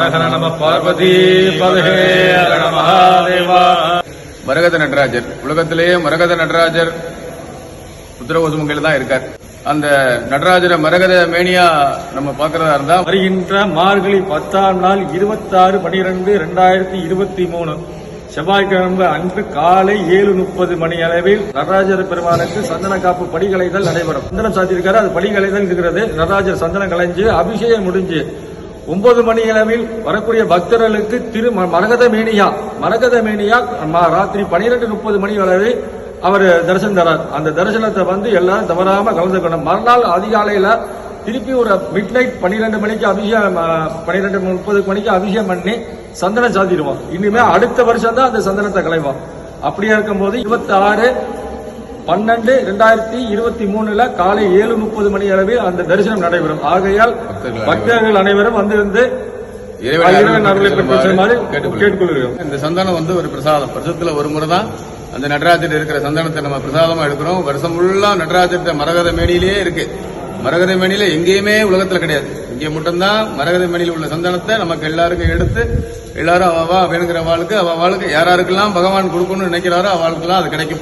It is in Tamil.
ஹரஹர நம பார்வதி ஹர மகாதேவா. மரகத நடராஜர். உலகத்திலேயே மரகத நடராஜர் உத்தரகோசமங்கையில் தான் இருக்கார். அந்த நடராஜரை மரகத மேனியா நம்ம பார்க்கறதா இருந்தா வருகின்ற மார்கழி பத்தாம் நாள் இருபத்தாறு பனிரெண்டு ரெண்டாயிரத்தி இருபத்தி மூணு. செவ்வாய்க்கிழமை அன்று காலை ஏழு முப்பது மணி அளவில் நடராஜர் பெருமானுக்கு சந்தன காப்பு படிகளைதல் நடைபெறும். சந்தனம் சாத்தியிருக்காரு அது படிகளைதல் இருக்கிறது. நடராஜர் சந்தனம் கலைஞ்சு அபிஷேகம் முடிஞ்சு ஒன்பது மணி அளவில் வரக்கூடிய பக்தர்களுக்கு திரு ம- மரகத மேனியா மரகத மேனியா ராத்திரி பனிரெண்டு முப்பது மணி அளவில் அவர் தரிசனம் தரார். அந்த தரிசனத்தை வந்து எல்லாரும் தவறாம கலந்துக்கணும் மறுநாள் அதிகாலையில திருப்பி ஒரு மிட் நைட் பன்னிரெண்டு மணிக்கு அபிஷேகம் பன்னிரெண்டு முப்பது மணிக்கு அபிஷேகம் பண்ணி சந்தனம் சாத்திடுவோம் இனிமே அடுத்த வருஷம் தான் அந்த சந்தனத்தை கலைவோம் அப்படியா இருக்கும்போது இருபத்தி ஆறு பன்னெண்டு ரெண்டாயிரத்தி இருபத்தி மூணுல காலை ஏழு முப்பது மணி அளவில் அந்த தரிசனம் நடைபெறும். ஆகையால் பக்தர்கள் அனைவரும் வந்து இருந்து இறைவன் இறைவன் அருளை பெற்று செல்லுமாறு கேட்டுக்கொள்கிறோம். இந்த சந்தனம் வந்து ஒரு பிரசாதம். வருஷத்துல ஒரு முறை தான் அந்த நடராஜர் இருக்கிற சந்தனத்தை நம்ம பிரசாதமா எடுக்கிறோம். வருஷம் ஃபுல்லா நடராஜர்கிட்ட மரகத மேனியிலேயே இருக்கு. மரகத மேனியில எங்கேயுமே உலகத்துல கிடையாது. இங்கே மட்டும்தான் மரகத மேனியில் உள்ள சந்தனத்தை நமக்கு எல்லாருக்கும் எடுத்து எல்லாரும் அவ வேணுங்கிற வாழ்க்கை அவ வாழ்க்கை யாராருக்கெல்லாம் பகவான் கொடுக்கணும்னு நினைக்கிறாரோ அவளுக்கெல்லாம் அது கிடைக்கும்.